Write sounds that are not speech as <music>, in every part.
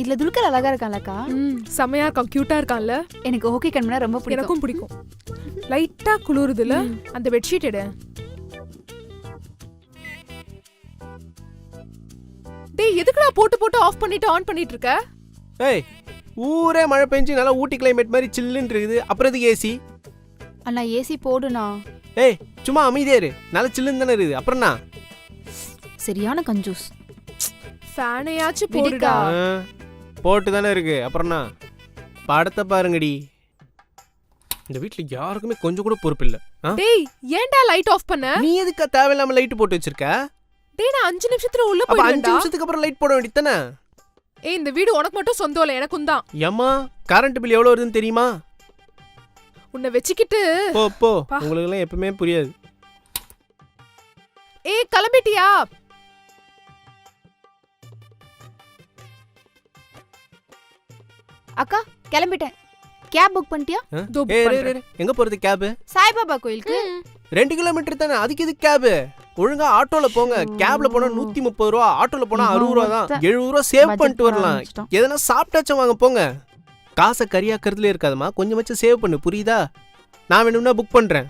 இதுல துல்கர் அழகா இருக்கான்லக்கா. ம் செமையா இருக்கான் கியூட்டா இருக்கான்ல? எனக்கு ஓகே கண்மனா ரொம்ப பிடிக்கும். எனக்கும் பிடிக்கும். லைட்டா குளிருதுல. அந்த பெட்ஷீட் எடு. டேய் எதுக்குடா போட்டு போட்டு ஆஃப் பண்ணிட்டு ஆன் பண்ணிட்டு இருக்க ஏய் ஊரே மழை பெஞ்சு நல்லா ஊட்டி கிளைமேட் மாதிரி சில்லுன்னு இருக்குது அப்புறம் எதுக்கு ஏசி அண்ணா ஏசி போடுண்ணா. ஏய் சும்மா அமைதியா இரு. நல்லா சில்லுன்னு தானே இருக்குது. அப்புறம் என்ன? சரியான கஞ்சூஸ். ஃபேனையாச்சும் விடுக்கா. போடுடா. ஆ, போட்டு தானே இருக்கு. அப்புறம் என்ன? படத்தை பாருங்கடி. இந்த வீட்டில் யாருக்குமே கொஞ்சம் கூட பொறுப்பு இல்லை. டேய் ஏன்டா லைட் ஆஃப் பண்ண? நீ எதுக்கு தேவையில்லாம லைட் போட்டு வச்சிருக்க? டேய் நான் அஞ்சு நிமிஷத்துல உள்ள அப்ப அஞ்சு போயிடுவேன்டா நிமிஷத்துக்கு அப்புறம் லைட் போட வேண்டியது தானே? ஏய் இந்த வீடு உனக்கு மட்டும் சொந்தம் இல்ல எனக்கும் தான். ஏம்மா கரண்ட் பில் எவ்வளோ வருதுன்னு தெரியுமா? உன்னை வச்சுக்கிட்டு போ போ. பா. உங்களுக்குலாம் எப்பவுமே புரியாது. ஏய் கிளம்பிட்டியா? அக்கா கிளம்பிட்டேன். கேப் புக் பண்ணிட்டியா? இதோ book ஏய், இரு, பண்றேன். இரு, இரு. எங்க போறது கேபு சாய்பாபா கோயிலுக்கு? ரெண்டு கிலோமீட்டர் தானே? அதுக்கு இது கேபு ஒழுங்கா ஆட்டோல போங்க. கேப்ல போனா நூத்தி முப்பது ரூபா ஆட்டோல போனா அறுபது ரூபா தான். எழுபது ரூபா சேவ் பண்ணிட்டு வரலாம். எதனா சாப்பிட்டாச்சும் வாங்க போங்க. காசை கரியாக்கிறதுல இருக்காதுமா கொஞ்சமாச்சும் சேவ் பண்ணு. புரியுதா? நான் வேணும்னா புக் பண்றேன்.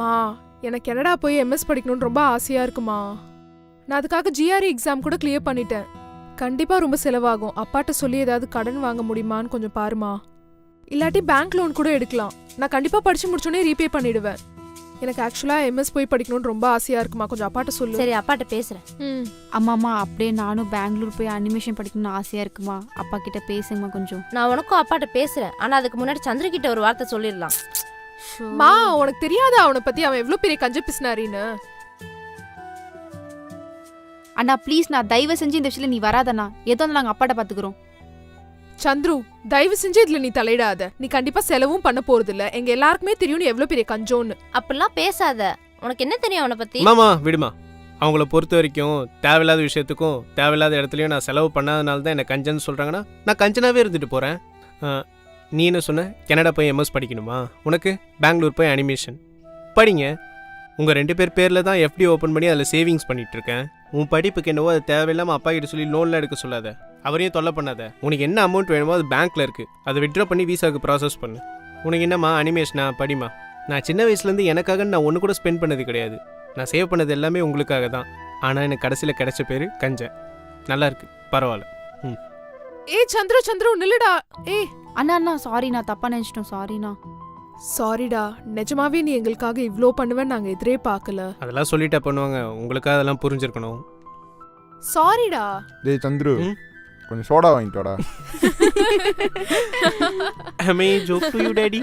மா எனக்கு கனடா போய் எம்எஸ் படிக்கணும்னு ரொம்ப ஆசையா இருக்குமா? நான் அதுக்காக ஜிஆர்இ எக்ஸாம் கூட கிளியர் பண்ணிட்டேன். கண்டிப்பா ரொம்ப செலவாகும். அப்பாட்ட சொல்லி ஏதாவது கடன் வாங்க முடியுமான்னு கொஞ்சம் பாருமா. இல்லாட்டி பேங்க் லோன் கூட எடுக்கலாம். நான் கண்டிப்பா படிச்சு முடிச்சோடனே ரீபே பண்ணிடுவேன். எனக்கு ஆக்சுவலா எம்எஸ் போய் படிக்கணும்னு ரொம்ப ஆசையா இருக்குமா? கொஞ்சம் அப்பாட்ட சொல்லு. சரி அப்பாட்ட பேசுறேன். ம். அம்மாமா அப்படியே நானும் பெங்களூர் போய் அனிமேஷன் படிக்கணும்னு ஆசையா இருக்குமா? அப்பா கிட்ட பேசுங்கம்மா கொஞ்சம். நான் உனக்கும் அப்பாட்ட பேசுறேன். ஆனா அதுக்கு முன்னாடி சந்திர கிட்ட ஒரு வார்த்தை சொல்லிடலாம். மா உனக்கு தெரியாதா? அவனை பத்தி அவன் எவ்வளவு பெரிய கஞ்ச பிசினாரின்னு? அண்ணா ப்ளீஸ் நான் தயவு செஞ்சு இந்த விஷயத்துல நீ வராதண்ணா. ஏதோ ஒண்ணு நாங்க அப்பாட்ட பாத்துக்கிறோம். சந்துரு தயவு செஞ்சு இதுல நீ தலையிடாத. நீ கண்டிப்பா செலவும் பண்ண போறது இல்ல எங்க எல்லாருக்குமே தெரியும் நீ எவ்வளவு பெரிய கஞ்சோன்னு. அப்படிலாம் பேசாத. உனக்கு என்ன தெரியும் அவனை பத்தி? மாமா விடுமா. அவங்கள பொறுத்த வரைக்கும் தேவையில்லாத விஷயத்துக்கும் தேவையில்லாத இடத்துலயும் நான் செலவு பண்ணாதனால தான் என்ன கஞ்சன்னு சொல்றாங்கன்னா நான் கஞ்சனாவே இருந்துட்டு போறேன். ஆ, நீ என்ன சொன்ன? கனடா போய் எம்எஸ் படிக்கணுமா? உனக்கு? பெங்களூர் போய் அனிமேஷன் படிங்க. உங்க ரெண்டு பேர் பேர்ல தான் எஃப்டி ஓப்பன் பண்ணி அதில் சேவிங்ஸ் பண்ணிட்டு இருக்கேன். உன் படிப்புக்கு என்னவோ அது தேவையில்லாமல் அப்பா கிட்ட சொல்லி லோன்லாம் எடுக்க சொல்லாத. அவரையும் தொல்லை பண்ணாத. உனக்கு என்ன அமௌண்ட் வேணுமோ அது பேங்க்ல இருக்குது அதை விட்ரா பண்ணி விசாவுக்கு ப்ராசஸ் பண்ணு. உனக்கு என்னம்மா அனிமேஷனா படிமா? நான் சின்ன வயசுலேருந்து எனக்காக நான் ஒன்று கூட ஸ்பெண்ட் பண்ணது கிடையாது. நான் சேவ் பண்ணது எல்லாமே உங்களுக்காக தான். ஆனால் எனக்கு கடைசியில் கிடைச்ச பேர் கஞ்சன் நல்லா இருக்கு. பரவாயில்ல. ஏய் சந்திர சந்திர நில்லுடா ஏய் அண்ணா அண்ணா சாரி நான் தப்பா நினைச்சிட்டோம். சாரிண்ணா சாரிடா நிஜமாவே நீ எங்களுக்காக இவ்ளோ பண்ணுவேன்னு நாங்க எதிரே பார்க்கல. அதெல்லாம் சொல்லிட்டா பண்ணுவாங்க. உங்களுக்காக அதெல்லாம் புரிஞ்சிருக்கணும். சாரிடா டேய் சந்துரு. ம்? கொஞ்சம் சோடா வாங்கிட்டு வாடா. <laughs> I a joke to you, daddy?